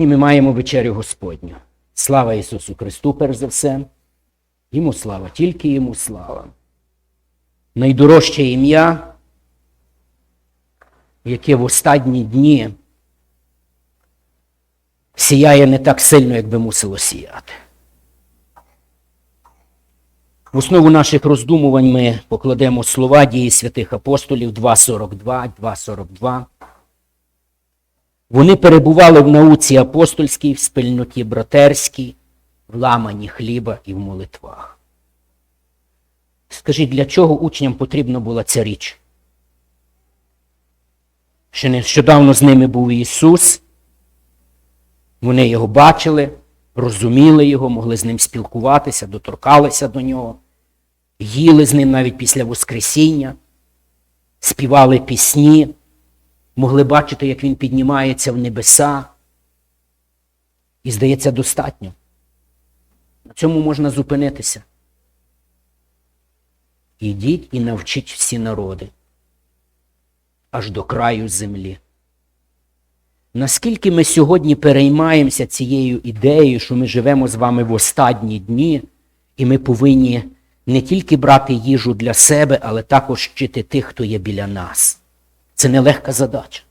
І ми маємо вечерю Господню. Слава Ісусу Христу, перш за все. Йому слава, тільки йому слава. Найдорожче ім'я, яке в останні дні сіяє не так сильно, як би мусило сіяти. В основу наших роздумувань ми покладемо слова дії святих апостолів 2.42, 2.42. Вони перебували в науці апостольській, в спільноті братерській, в ламанні хліба і в молитвах. Скажіть, для чого учням потрібна була ця річ? Ще нещодавно з ними був Ісус. Вони його бачили, розуміли його, могли з ним спілкуватися, доторкалися до нього, їли з ним навіть після Воскресіння, співали пісні, могли бачити, як він піднімається в небеса. І, здається, достатньо. На цьому можна зупинитися. Ідіть і навчіть всі народи аж до краю землі. Наскільки ми сьогодні переймаємося цією ідеєю, що ми живемо з вами в останні дні, і ми повинні не тільки брати їжу для себе, але також вчити тих, хто є біля нас. Це нелегка задача.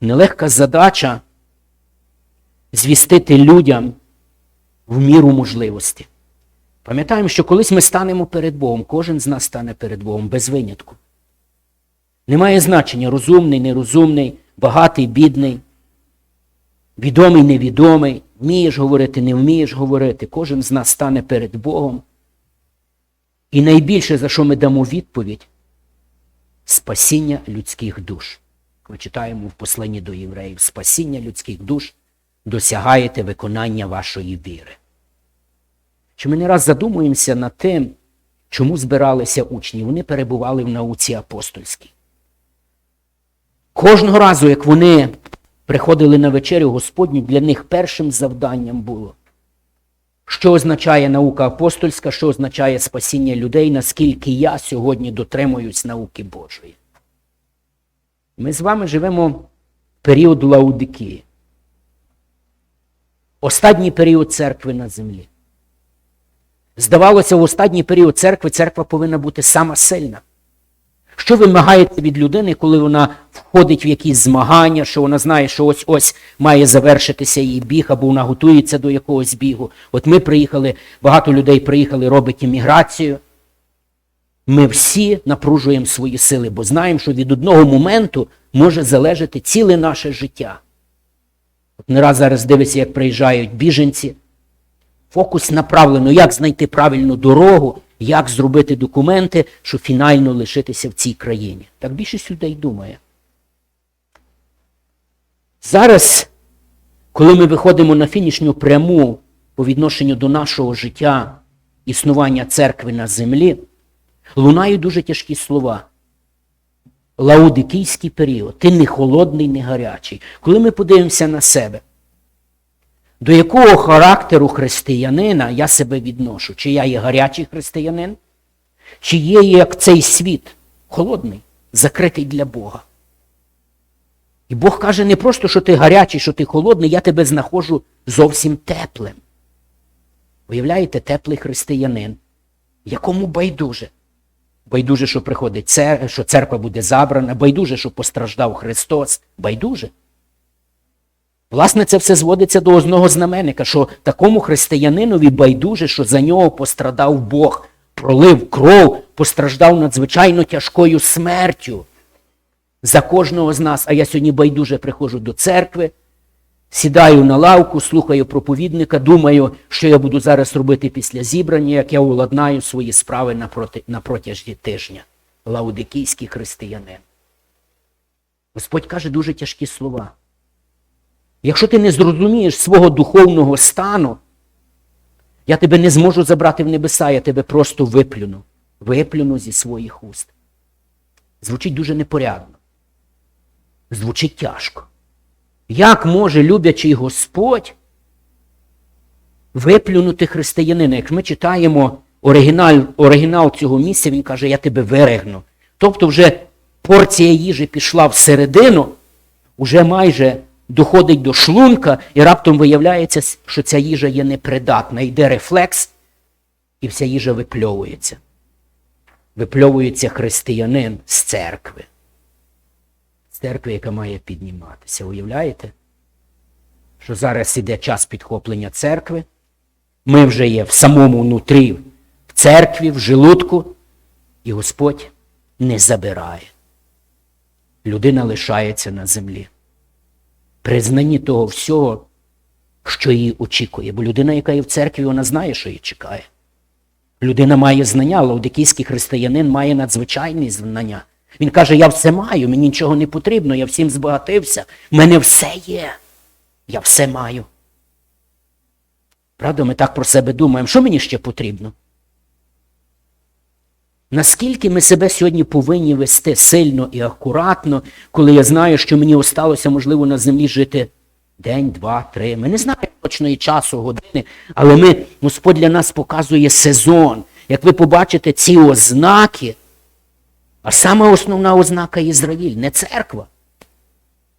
Нелегка задача звістити людям в міру можливості. Пам'ятаємо, що колись ми станемо перед Богом, кожен з нас стане перед Богом без винятку. Немає значення розумний, нерозумний, багатий, бідний, відомий, невідомий, вмієш говорити, не вмієш говорити. Кожен з нас стане перед Богом. І найбільше, за що ми дамо відповідь, спасіння людських душ. Ми читаємо в посланні до євреїв, спасіння людських душ досягаєте виконання вашої віри. Чи ми не раз задумуємося над тим, чому збиралися учні? Вони перебували в науці апостольській. Кожного разу, як вони приходили на вечерю Господню, для них першим завданням було, що означає наука апостольська, що означає спасіння людей, наскільки я сьогодні дотримуюсь науки Божої. Ми з вами живемо в період Лаудикії. Останній період церкви на землі. Здавалося, в останній період церкви церква повинна бути сама сильна. Що вимагається від людини, коли вона входить в якісь змагання, що вона знає, що ось ось має завершитися її біг, або вона готується до якогось бігу. От ми приїхали, багато людей приїхали, робить імміграцію. Ми всі напружуємо свої сили, бо знаємо, що від одного моменту може залежати ціле наше життя. От не раз зараз дивиться, як приїжджають біженці. Фокус направлено, як знайти правильну дорогу, як зробити документи, щоб фінально лишитися в цій країні. Так більшість людей думає. Зараз, коли ми виходимо на фінішню пряму по відношенню до нашого життя, існування церкви на землі, лунають дуже тяжкі слова. Лаудикійський період. Ти не холодний, не гарячий. Коли ми подивимося на себе, до якого характеру християнина я себе відношу? Чи я є гарячий християнин? Чи є як цей світ холодний, закритий для Бога? І Бог каже не просто, що ти гарячий, що ти холодний, я тебе знаходжу зовсім теплим. Уявляєте, теплий християнин, якому байдуже. Байдуже, що приходить церква, що церква буде забрана, байдуже, що постраждав Христос. Байдуже. Власне, це все зводиться до одного знаменника, що такому християнинові байдуже, що за нього пострадав Бог, пролив кров, постраждав надзвичайно тяжкою смертю за кожного з нас. А я сьогодні байдуже приходжу до церкви, сідаю на лавку, слухаю проповідника, думаю, що я буду зараз робити після зібрання, як я уладнаю свої справи на протязі тижня. Лаудикійський християнин. Господь каже дуже тяжкі слова. Якщо ти не зрозумієш свого духовного стану, я тебе не зможу забрати в небеса, я тебе просто виплюну. Виплюну зі своїх уст. Звучить дуже непорядно. Звучить тяжко. Як може люблячий Господь виплюнути християнина? Як ми читаємо оригінал, оригінал цього місця, він каже, я тебе вирегну. Тобто вже порція їжі пішла всередину, уже майже доходить до шлунка, і раптом виявляється, що ця їжа є непридатна. Йде рефлекс, і вся їжа випльовується. Випльовується християнин з церкви. З церкви, яка має підніматися. Уявляєте? Що зараз іде час підхоплення церкви. Ми вже є в самому нутрі, в церкві, в желудку, і Господь не забирає. Людина лишається на землі. При знанні того всього, що її очікує. Бо людина, яка є в церкві, вона знає, що її чекає. Людина має знання, лаудикійський християнин має надзвичайні знання. Він каже, я все маю, мені нічого не потрібно, я всім збагатився, в мене все є. Я все маю. Правда, ми так про себе думаємо, що мені ще потрібно? Наскільки ми себе сьогодні повинні вести сильно і акуратно, коли я знаю, що мені осталося, можливо, на землі жити день, два, три. Ми не знаємо точної часу, години, але ми, Господь для нас показує сезон. Як ви побачите ці ознаки, а саме основна ознака Ізраїль, не церква.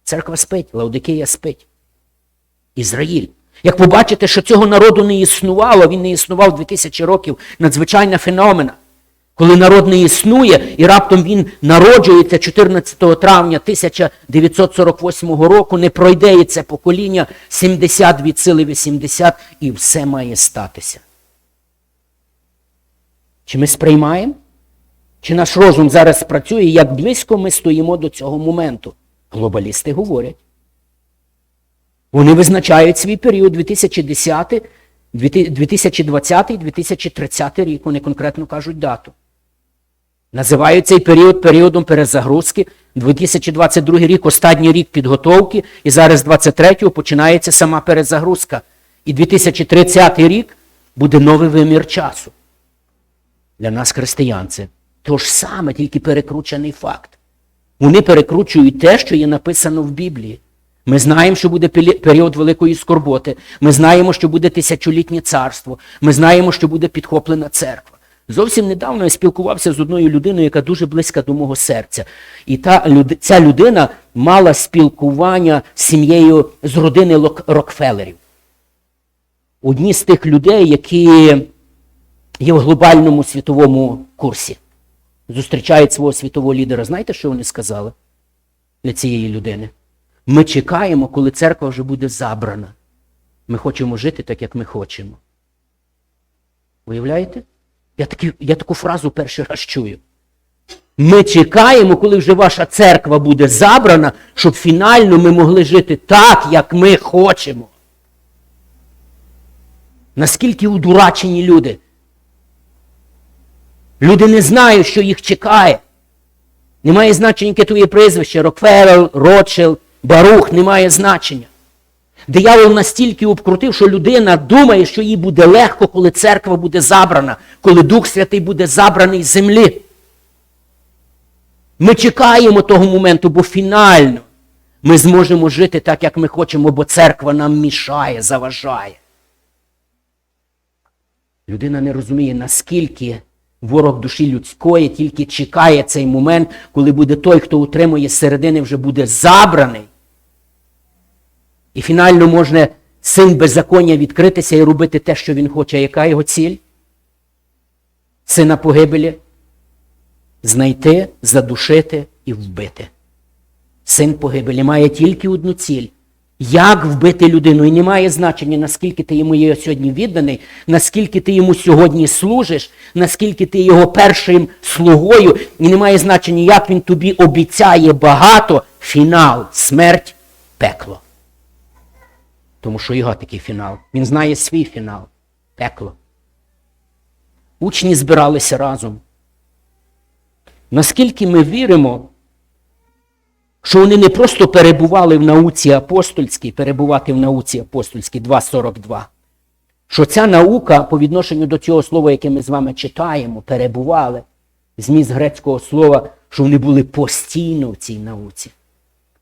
Церква спить, Лаудикея спить. Ізраїль. Як побачите, що цього народу не існувало, він не існував 2000 років, надзвичайна феномена. Коли народ не існує, і раптом він народжується 14 травня 1948 року, не пройде це покоління 70 від сили 80, і все має статися. Чи ми сприймаємо? Чи наш розум зараз працює, як близько ми стоїмо до цього моменту? Глобалісти говорять. Вони визначають свій період 2010, 2020, 2030 рік. Вони конкретно кажуть дату. Називають цей період періодом перезагрузки. 2022 рік останній рік підготовки, і зараз 23-го починається сама перезагрузка. І 2030 рік буде новий вимір часу. Для нас, християн, це то ж саме, тільки перекручений факт. Вони перекручують те, що є написано в Біблії. Ми знаємо, що буде період великої скорботи. Ми знаємо, що буде тисячолітнє царство. Ми знаємо, що буде підхоплена церква. Зовсім недавно я спілкувався з одною людиною, яка дуже близька до мого серця. І та, ця людина мала спілкування з сім'єю з родини Рокфелерів. Одні з тих людей, які є в глобальному світовому курсі, зустрічають свого світового лідера. Знаєте, що вони сказали для цієї людини? Ми чекаємо, коли церква вже буде забрана. Ми хочемо жити так, як ми хочемо. Уявляєте? Я, такі, я таку фразу перший раз чую. Ми чекаємо, коли вже ваша церква буде забрана, щоб фінально ми могли жити так, як ми хочемо. Наскільки удурачені люди? Люди не знають, що їх чекає. Немає значення, яке твоє прізвище, Рокфеллер, Ротшилд, Барух, немає значення. Диявол настільки обкрутив, що людина думає, що їй буде легко, коли церква буде забрана, коли Дух Святий буде забраний з землі. Ми чекаємо того моменту, бо фінально ми зможемо жити так, як ми хочемо, бо церква нам мішає, заважає. Людина не розуміє, наскільки ворог душі людської тільки чекає цей момент, коли буде той, хто утримує середини, вже буде забраний. І фінально можна син беззаконня відкритися і робити те, що він хоче. Яка його ціль? Сина погибелі знайти, задушити і вбити. Син погибелі має тільки одну ціль. Як вбити людину? І не має значення, наскільки ти йому є сьогодні відданий, наскільки ти йому сьогодні служиш, наскільки ти його першим слугою, і не має значення, як він тобі обіцяє багато, фінал, смерть, пекло. Тому що його такий фінал. Він знає свій фінал. Пекло. Учні збиралися разом. Наскільки ми віримо, що вони не просто перебували в науці апостольській, перебувати в науці апостольській 2.42, що ця наука по відношенню до цього слова, яке ми з вами читаємо, перебували, зміст грецького слова, що вони були постійно в цій науці.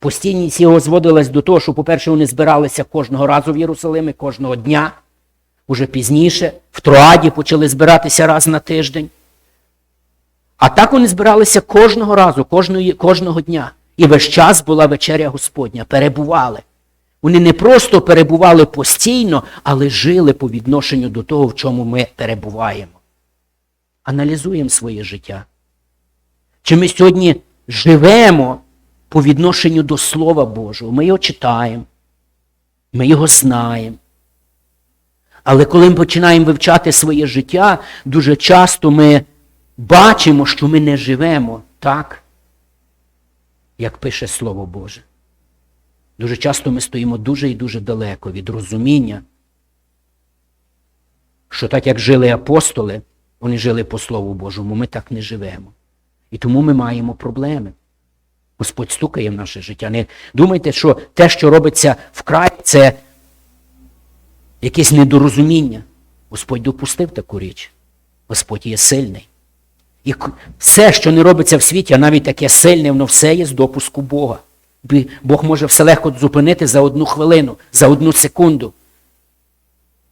Постійність його зводилась до того, що, по-перше, вони збиралися кожного разу в Єрусалимі, кожного дня. Уже пізніше, в Троаді почали збиратися раз на тиждень. А так вони збиралися кожного разу, кожного, кожного дня. І весь час була вечеря Господня, перебували. Вони не просто перебували постійно, але жили по відношенню до того, в чому ми перебуваємо. Аналізуємо своє життя. Чи ми сьогодні живемо по відношенню до Слова Божого? Ми його читаємо, ми його знаємо. Але коли ми починаємо вивчати своє життя, дуже часто ми бачимо, що ми не живемо так, як пише Слово Боже. Дуже часто ми стоїмо дуже і дуже далеко від розуміння, що так як жили апостоли, вони жили по Слову Божому, ми так не живемо. І тому ми маємо проблеми. Господь стукає в наше життя. Не думайте, що те, що робиться вкрай, це якесь недорозуміння. Господь допустив таку річ. Господь є сильний. І все, що не робиться в світі, а навіть таке сильне, воно все є з допуску Бога. Бог може все легко зупинити за одну хвилину, за одну секунду.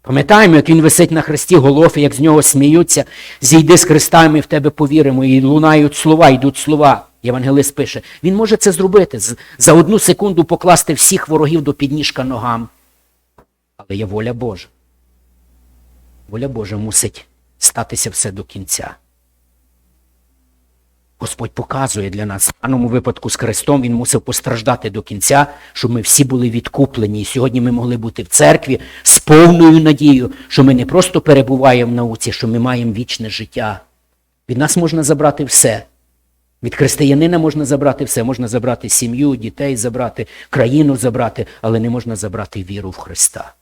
Пам'ятаємо, як він висить на хресті Голофі, як з нього сміються, зійди з Христа, і ми в тебе повіримо, і лунають слова, йдуть слова. Євангелист пише. Він може це зробити, за одну секунду покласти всіх ворогів до підніжка ногам. Але є воля Божа. Воля Божа мусить статися все до кінця. Господь показує для нас, в даному випадку з Христом Він мусив постраждати до кінця, щоб ми всі були відкуплені. І сьогодні ми могли бути в церкві з повною надією, що ми не просто перебуваємо в науці, що ми маємо вічне життя. Від нас можна забрати все. Від християнина можна забрати все. Можна забрати сім'ю, дітей забрати, країну забрати, але не можна забрати віру в Христа.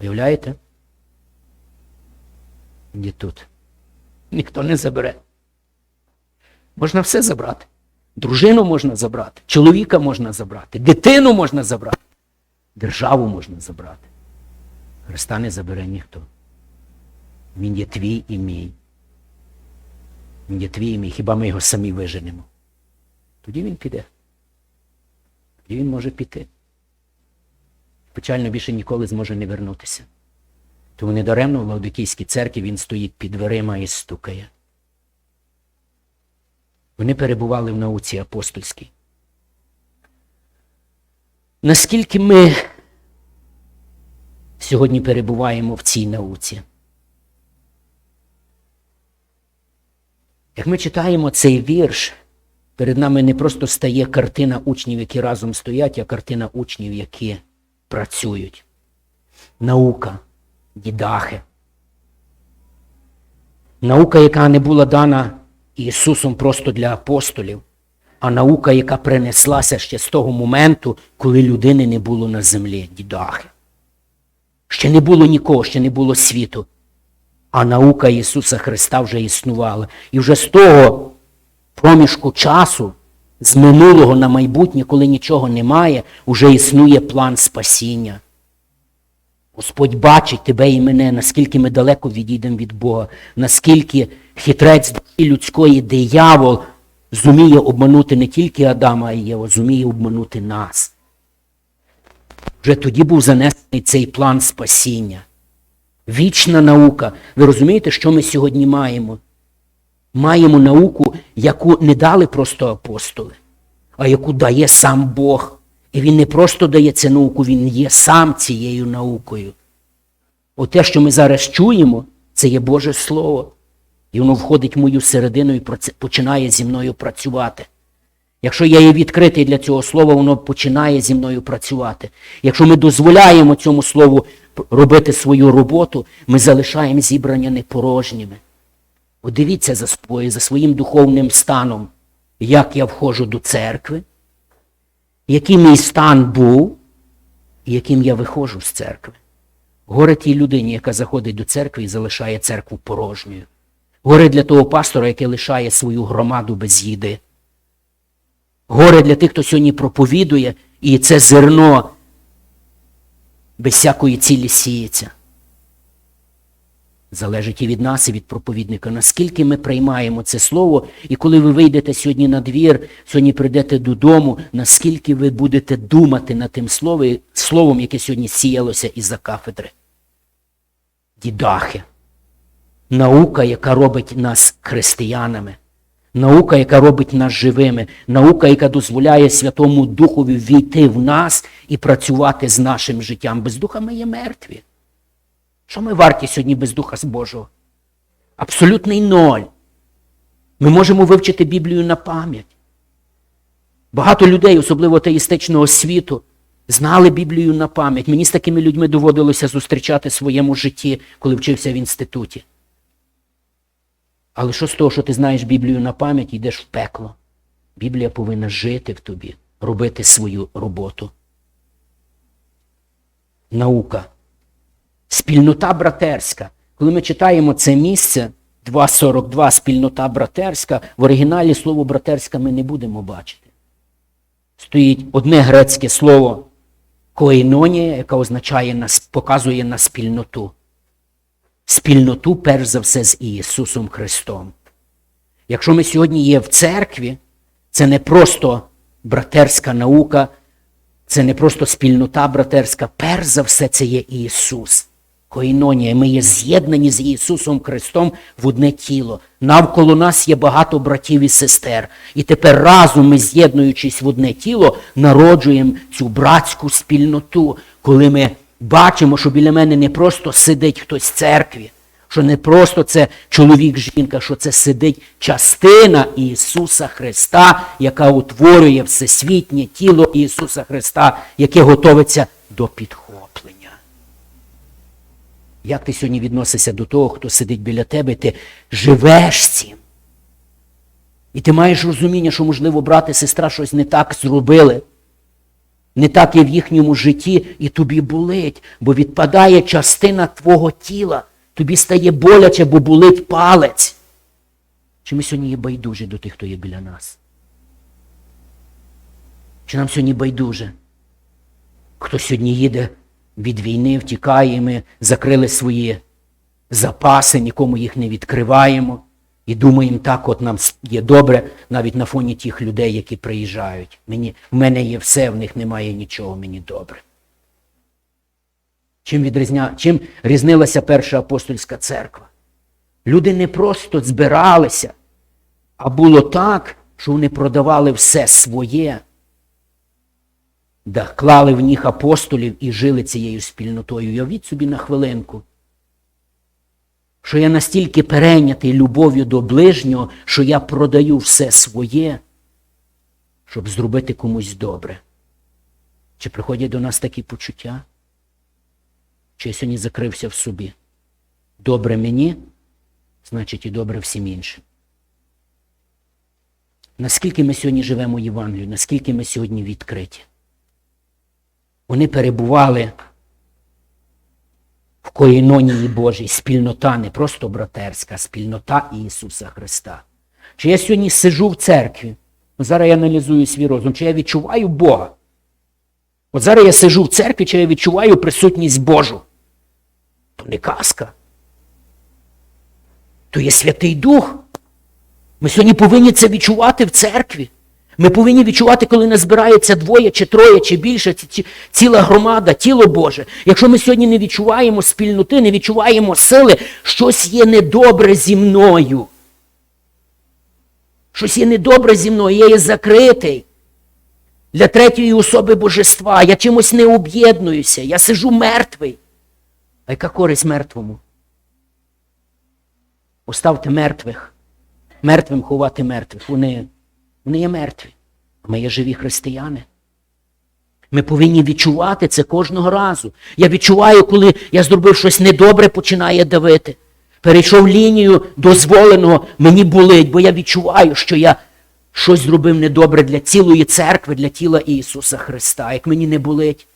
Уявляєте? Ні тут. Ніхто не забере. Можна все забрати. Дружину можна забрати, чоловіка можна забрати, дитину можна забрати, державу можна забрати. Христа не забере ніхто. Він є твій і мій. Він є твій і мій, хіба ми його самі виженемо. Тоді він піде. Тоді він може піти. Печально більше ніколи зможе не вернутися. Тому недаремно в Лаодикійській церкві він стоїть під дверима і стукає. Вони перебували в науці апостольській. Наскільки ми сьогодні перебуваємо в цій науці? Як ми читаємо цей вірш, перед нами не просто стає картина учнів, які разом стоять, а картина учнів, які працюють. Наука, дідахи. Наука, яка не була дана Ісусом просто для апостолів, а наука, яка принеслася ще з того моменту, коли людини не було на землі, дідахи. Ще не було нікого, ще не було світу. А наука Ісуса Христа вже існувала. І вже з того проміжку часу, з минулого на майбутнє, коли нічого немає, вже існує план спасіння. Господь бачить тебе і мене, наскільки ми далеко відійдемо від Бога, наскільки хитрець людської диявол зуміє обманути не тільки Адама і Єву, зуміє обманути нас. Вже тоді був занесений цей план спасіння. Вічна наука. Ви розумієте, що ми сьогодні маємо? Маємо науку, яку не дали просто апостоли, а яку дає сам Бог. І він не просто дає цю науку, він є сам цією наукою. Оте, що ми зараз чуємо, це є Боже Слово. І воно входить в мою середину і починає зі мною працювати. Якщо я є відкритий для цього слова, воно починає зі мною працювати. Якщо ми дозволяємо цьому слову робити свою роботу, ми залишаємо зібрання непорожніми. От дивіться за собою, за своїм духовним станом, як я входжу до церкви, який мій стан був, і яким я виходжу з церкви. Горе тій людині, яка заходить до церкви і залишає церкву порожньою. Горе для того пастора, який лишає свою громаду без їди. Горе для тих, хто сьогодні проповідує, і це зерно без всякої цілі сіється. Залежить і від нас, і від проповідника, наскільки ми приймаємо це слово, і коли ви вийдете сьогодні на двір, сьогодні прийдете додому, наскільки ви будете думати над тим словом, яке сьогодні сіялося із-за кафедри. Дідахи. Наука, яка робить нас християнами. Наука, яка робить нас живими, наука, яка дозволяє Святому Духові війти в нас і працювати з нашим життям. Без духа ми є мертві. Що ми варті сьогодні без Духа Божого? Абсолютний ноль. Ми можемо вивчити Біблію на пам'ять. Багато людей, особливо атеїстичного світу, знали Біблію на пам'ять. Мені з такими людьми доводилося зустрічати в своєму житті, коли вчився в інституті. Але що з того, що ти знаєш Біблію на пам'ять йдеш в пекло? Біблія повинна жити в тобі, робити свою роботу. Наука. Спільнота братерська. Коли ми читаємо це місце, 2.42, спільнота братерська, в оригіналі слово братерська ми не будемо бачити. Стоїть одне грецьке слово коїнонія, яка означає, показує на спільноту. Спільноту, перш за все, з Ісусом Христом. Якщо ми сьогодні є в церкві, це не просто братерська наука, це не просто спільнота братерська, перш за все, це є Ісус. Коїнонія. Ми є з'єднані з Ісусом Христом в одне тіло. Навколо нас є багато братів і сестер. І тепер разом ми, з'єднуючись в одне тіло, народжуємо цю братську спільноту, коли ми бачимо, що біля мене не просто сидить хтось в церкві, що не просто це чоловік, жінка, що це сидить частина Ісуса Христа, яка утворює всесвітнє тіло Ісуса Христа, яке готовиться до підхоплення. Як ти сьогодні відносишся до того, хто сидить біля тебе, ти живеш цим? І ти маєш розуміння, що, можливо, брат і сестра щось не так зробили. Не так є в їхньому житті, і тобі болить, бо відпадає частина твого тіла. Тобі стає боляче, бо болить палець. Чи ми сьогодні є байдужі до тих, хто є біля нас? Чи нам сьогодні байдуже? Хто сьогодні їде від війни, втікає, і ми закрили свої запаси, нікому їх не відкриваємо. І думаємо, так от нам є добре навіть на фоні тих людей, які приїжджають. Мені, В мене є все, в них немає нічого, мені добре. Чим, відрізня... Чим різнилася Перша апостольська церква? Люди не просто збиралися, а було так, що вони продавали все своє, да, клали в них апостолів і жили цією спільнотою. Явіть собі на хвилинку що я настільки перейнятий любов'ю до ближнього, що я продаю все своє, щоб зробити комусь добре. Чи приходять до нас такі почуття? Чи я сьогодні закрився в собі? Добре мені, значить і добре всім іншим. Наскільки ми сьогодні живемо Євангелію, наскільки ми сьогодні відкриті? Вони перебували в коїнонії Божій спільнота, не просто братерська, спільнота Ісуса Христа. Чи я сьогодні сижу в церкві, зараз я аналізую свій розум, чи я відчуваю Бога? От зараз я сижу в церкві, чи я відчуваю присутність Божу. То не казка. То є Святий Дух. Ми сьогодні повинні це відчувати в церкві. Ми повинні відчувати, коли не збирається двоє, чи троє, чи більше, ціла громада, тіло Боже. Якщо ми сьогодні не відчуваємо спільноти, не відчуваємо сили, щось є недобре зі мною. Щось є недобре зі мною, я є закритий. Для третьої особи божества. Я чимось не об'єднуюся, я сижу мертвий. А яка користь мертвому? Оставте мертвих. Мертвим ховати мертвих. Вони вони є мертві. а Ми є живі християни. Ми повинні відчувати це кожного разу. Я відчуваю, коли я зробив щось недобре, починає давити. Перейшов лінію дозволеного, мені болить, бо я відчуваю, що я щось зробив недобре для цілої церкви, для тіла Ісуса Христа. Як мені не болить,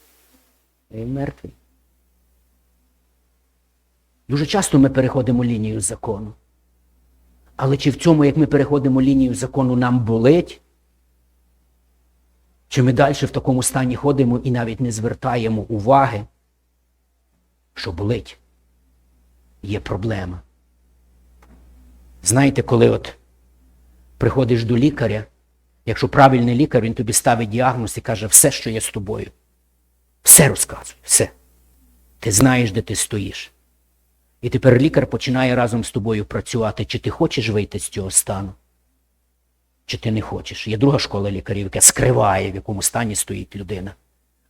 я мертвий. Дуже часто ми переходимо лінію закону. Але чи в цьому, як ми переходимо лінію закону, нам болить? Чи ми далі в такому стані ходимо і навіть не звертаємо уваги, що болить? Є проблема. Знаєте, коли от приходиш до лікаря, якщо правильний лікар, він тобі ставить діагноз і каже, все, що є з тобою. Все розказує, все. Ти знаєш, де ти стоїш. І тепер лікар починає разом з тобою працювати, чи ти хочеш вийти з цього стану. чи ти не хочеш. Є друга школа лікарів, яка скриває, в якому стані стоїть людина.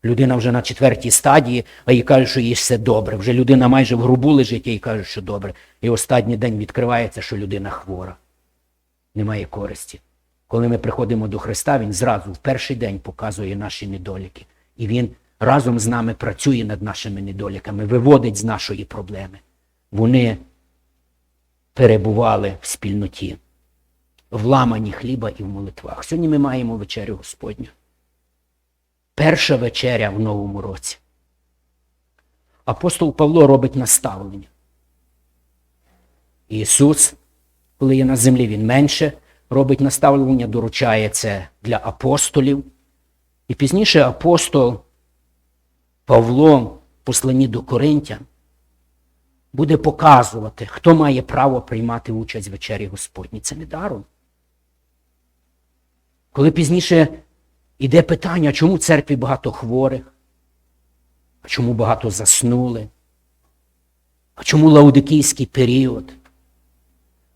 Людина вже на четвертій стадії, а їй кажуть, що їй все добре. Вже людина майже в грубу лежить, а їй кажуть, що добре. І останній день відкривається, що людина хвора. Немає користі. Коли ми приходимо до Христа, Він зразу в перший день показує наші недоліки. І Він разом з нами працює над нашими недоліками, виводить з нашої проблеми. Вони перебували в спільноті, в ламані хліба і в молитвах. Сьогодні ми маємо вечерю Господню. Перша вечеря в новому році. Апостол Павло робить наставлення. Ісус, коли є на землі, Він менше робить наставлення, доручає це для апостолів. І пізніше апостол Павло, в посланні до Коринтян, буде показувати, хто має право приймати участь в вечері Господній. Це не даром. Коли пізніше йде питання, чому в церкві багато хворих, а чому багато заснули, а чому лаудикійський період?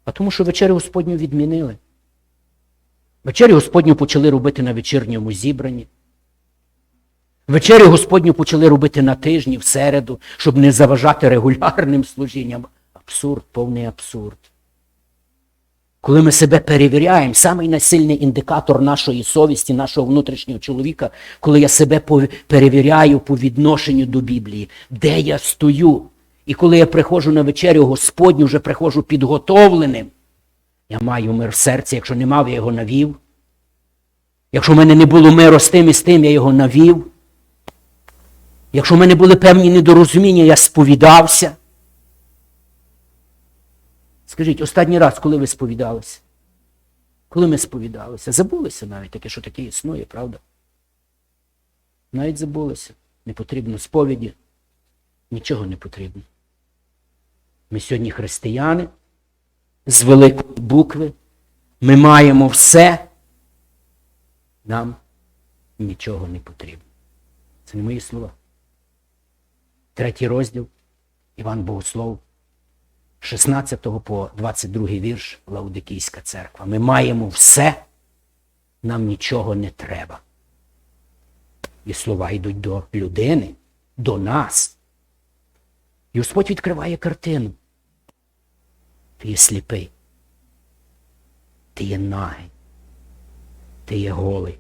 А тому, що вечерю Господню відмінили. Вечерю Господню почали робити на вечірньому зібранні. Вечерю Господню почали робити на тижні, в середу, щоб не заважати регулярним служінням. Абсурд, повний абсурд. Коли ми себе перевіряємо, самий насильний індикатор нашої совісті, нашого внутрішнього чоловіка, коли я себе перевіряю по відношенню до Біблії, де я стою. І коли я приходжу на вечерю Господню, вже приходжу підготовленим. Я маю мир в серці, якщо не мав, я його навів. Якщо в мене не було миру з тим і з тим, я його навів. Якщо в мене були певні недорозуміння, я сповідався. Скажіть, останній раз, коли ви сповідалися? Коли ми сповідалися? Забулися навіть таке, що таке існує, правда? Навіть забулися. Не потрібно сповіді. Нічого не потрібно. Ми сьогодні християни з великої букви. Ми маємо все. Нам нічого не потрібно. Це не мої слова. Третій розділ Іван Богослов, 16 по 22 вірш Лаудикійська церква. Ми маємо все, нам нічого не треба. І слова йдуть до людини, до нас. І Господь відкриває картину. Ти є сліпий. Ти є нагий. Ти є голий.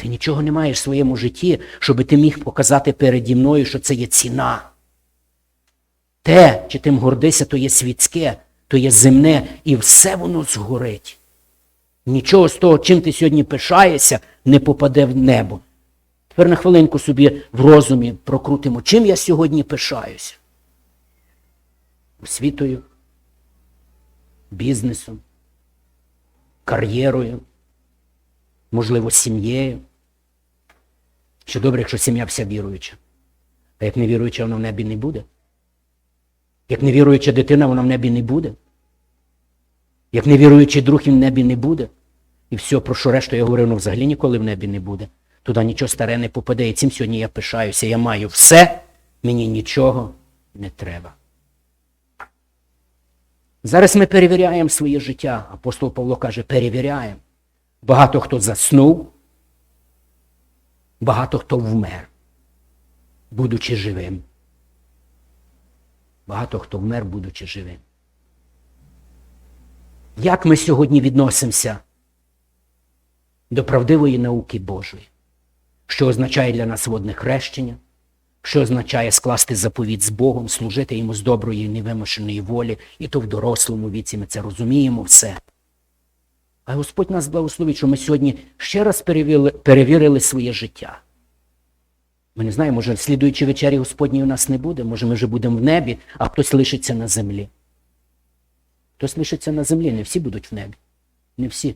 Ти нічого не маєш в своєму житті, щоб ти міг показати переді мною, що це є ціна. Те, чи тим гордися, то є світське, то є земне, і все воно згорить. Нічого з того, чим ти сьогодні пишаєшся, не попаде в небо. Тепер на хвилинку собі в розумі прокрутимо, чим я сьогодні пишаюся? Освітою, бізнесом, кар'єрою, можливо, сім'єю. Що добре, якщо сім'я вся віруюча. А як не віруюча, вона в небі не буде. Як невіруюча дитина, вона в небі не буде. Як невіруючий друг він в небі не буде. І все, про що решту я говорив, воно взагалі ніколи в небі не буде. Туди нічого старе не попаде. І цим сьогодні я пишаюся. Я маю все, мені нічого не треба. Зараз ми перевіряємо своє життя. Апостол Павло каже, перевіряємо. Багато хто заснув, багато хто вмер, будучи живим. Багато хто вмер, будучи живим. Як ми сьогодні відносимося до правдивої науки Божої? Що означає для нас водне хрещення? Що означає скласти заповідь з Богом, служити йому з доброї невимушеної волі, і то в дорослому віці ми це розуміємо все. А Господь нас благословить, що ми сьогодні ще раз перевірили, перевірили своє життя. Ми не знаємо, може, слідуючи вечері Господній у нас не буде, може ми вже будемо в небі, а хтось лишиться на землі. Хтось лишиться на землі, не всі будуть в небі. Не всі.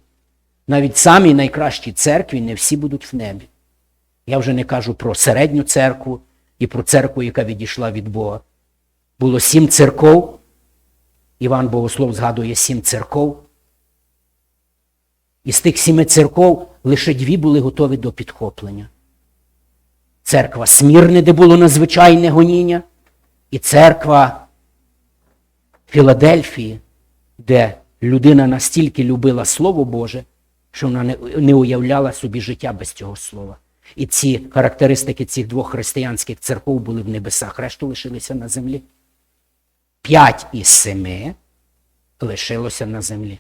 Навіть самі найкращі церкві не всі будуть в небі. Я вже не кажу про середню церкву і про церкву, яка відійшла від Бога. Було сім церков. Іван Богослов згадує сім церков. І з тих сіми церков лише дві були готові до підхоплення. Церква Смірни, де було надзвичайне гоніння, і церква Філадельфії, де людина настільки любила Слово Боже, що вона не уявляла собі життя без цього слова. І ці характеристики цих двох християнських церков були в небесах, решту лишилися на землі. П'ять із семи лишилося на землі.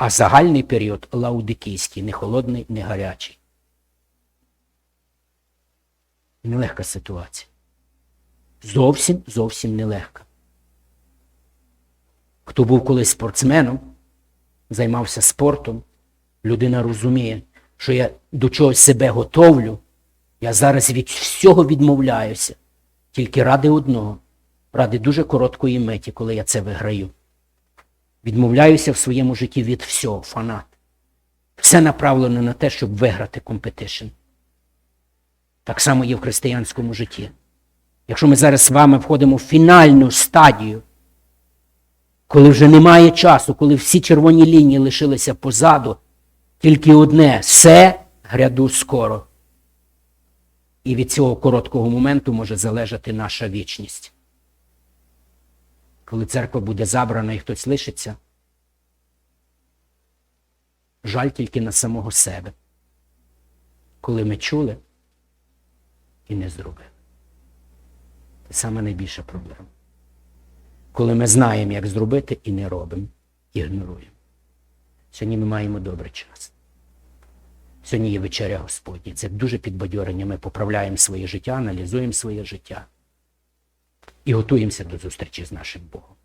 А загальний період лаудикійський, не холодний, не гарячий. Нелегка ситуація. Зовсім, зовсім нелегка. Хто був колись спортсменом, займався спортом, людина розуміє, що я до чогось себе готовлю, я зараз від всього відмовляюся. Тільки ради одного, ради дуже короткої миті, коли я це виграю. Відмовляюся в своєму житті від всього, фанат. Все направлено на те, щоб виграти компетишн. Так само є в християнському житті. Якщо ми зараз з вами входимо в фінальну стадію, коли вже немає часу, коли всі червоні лінії лишилися позаду, тільки одне все гряду скоро. І від цього короткого моменту може залежати наша вічність. Коли церква буде забрана і хтось лишиться, жаль тільки на самого себе. Коли ми чули і не зробили. Це саме найбільша проблема. Коли ми знаємо, як зробити і не робимо, ігноруємо. Сьогодні ми маємо добрий час. Сьогодні є вечеря Господня. Це дуже підбадьорення. Ми поправляємо своє життя, аналізуємо своє життя і готуємося до зустрічі з нашим Богом.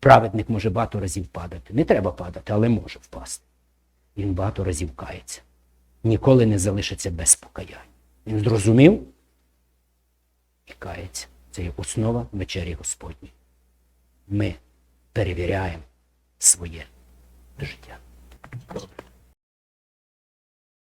Праведник може багато разів падати. Не треба падати, але може впасти. Він багато разів кається. Ніколи не залишиться без покаяння. Він зрозумів і кається. Це є основа вечері Господньої. Ми перевіряємо своє життя.